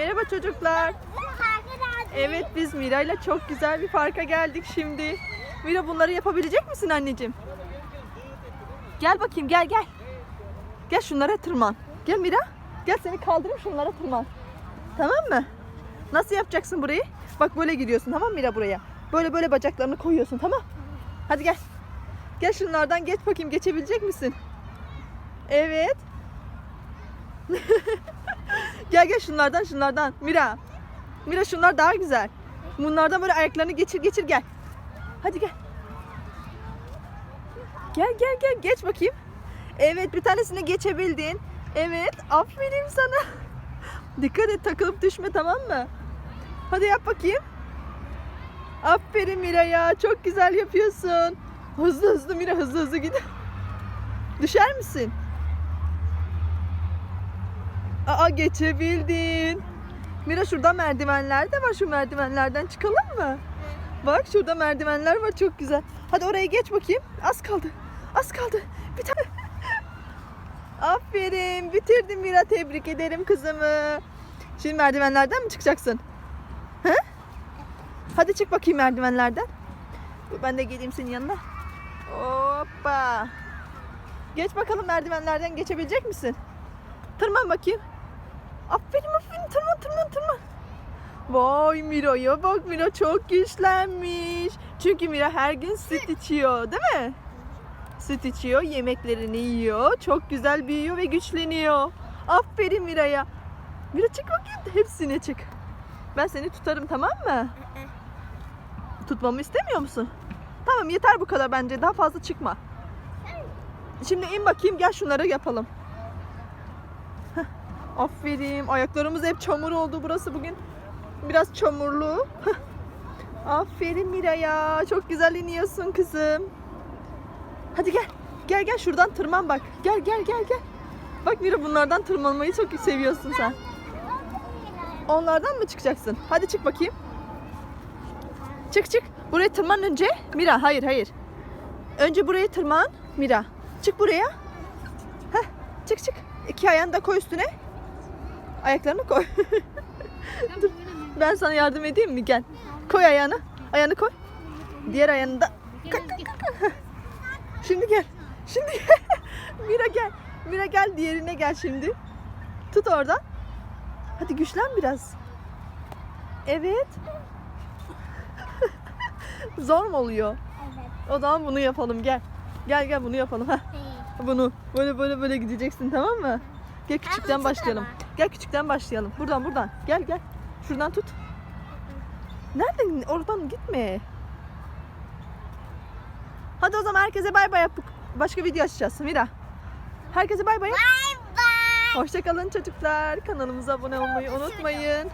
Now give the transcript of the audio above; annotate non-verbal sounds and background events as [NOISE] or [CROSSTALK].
Merhaba çocuklar. Evet biz Mira ile çok güzel bir parka geldik şimdi. Mira bunları yapabilecek misin anneciğim? Gel bakayım gel gel. Gel şunlara tırman. Gel Mira. Gel seni kaldırayım şunlara tırman. Tamam mı? Nasıl yapacaksın burayı? Bak böyle gidiyorsun tamam mı Mira buraya? Böyle böyle bacaklarını koyuyorsun tamam? Hadi gel. Gel şunlardan geç bakayım geçebilecek misin? Evet. [LAUGHS] gel gel şunlardan şunlardan. Mira. Mira şunlar daha güzel. Bunlardan böyle ayaklarını geçir geçir gel. Hadi gel. Gel gel gel geç bakayım. Evet bir tanesini geçebildin. Evet aferin sana. [LAUGHS] Dikkat et takılıp düşme tamam mı? Hadi yap bakayım. Aferin Mira ya çok güzel yapıyorsun. Hızlı hızlı Mira hızlı hızlı git. [LAUGHS] Düşer misin? Aa geçebildin. Mira şurada merdivenler de var. Şu merdivenlerden çıkalım mı? Bak şurada merdivenler var çok güzel. Hadi oraya geç bakayım. Az kaldı. Az kaldı. Bir tane. [LAUGHS] Aferin. Bitirdin Mira. Tebrik ederim kızımı. Şimdi merdivenlerden mi çıkacaksın? He? Hadi çık bakayım merdivenlerden. Ben de geleyim senin yanına. Hoppa. Geç bakalım merdivenlerden geçebilecek misin? Tırman bakayım. Aferin aferin tırman tırman tırman. Vay Mira'ya bak Mira çok güçlenmiş. Çünkü Mira her gün süt içiyor değil mi? Süt içiyor, yemeklerini yiyor. Çok güzel büyüyor ve güçleniyor. Aferin Mira'ya. Mira çık bakayım hepsine çık. Ben seni tutarım tamam mı? Tutmamı istemiyor musun? Tamam yeter bu kadar bence daha fazla çıkma. Şimdi in bakayım gel şunları yapalım. Aferin. Ayaklarımız hep çamur oldu. Burası bugün biraz çamurlu. [LAUGHS] Aferin Mira ya. Çok güzel iniyorsun kızım. Hadi gel. Gel gel şuradan tırman bak. Gel gel gel gel. Bak Mira bunlardan tırmanmayı çok seviyorsun sen. Onlardan mı çıkacaksın? Hadi çık bakayım. Çık çık. Buraya tırman önce. Mira hayır hayır. Önce buraya tırman. Mira. Çık buraya. Heh, çık çık. İki ayağını da koy üstüne. Ayaklarını koy. Dur, ben sana yardım edeyim mi? Gel. Koy ayağını. Ayağını koy. Diğer ayağını da. [LAUGHS] Şimdi gel. Şimdi gel. [LAUGHS] Mira gel. Mira gel diğerine gel şimdi. Tut oradan. Hadi güçlen biraz. Evet. [LAUGHS] Zor mu oluyor? O zaman bunu yapalım gel. Gel gel bunu yapalım. Heh, bunu böyle böyle böyle gideceksin tamam mı? Gel küçükten başlayalım. Gel küçükten başlayalım. Buradan buradan. Gel gel. Şuradan tut. Nereden? Oradan gitme. Hadi o zaman herkese bay bay yap. Başka video açacağız Mira. Herkese bay bay. Bye bye. Hoşçakalın çocuklar. Kanalımıza abone olmayı unutmayın.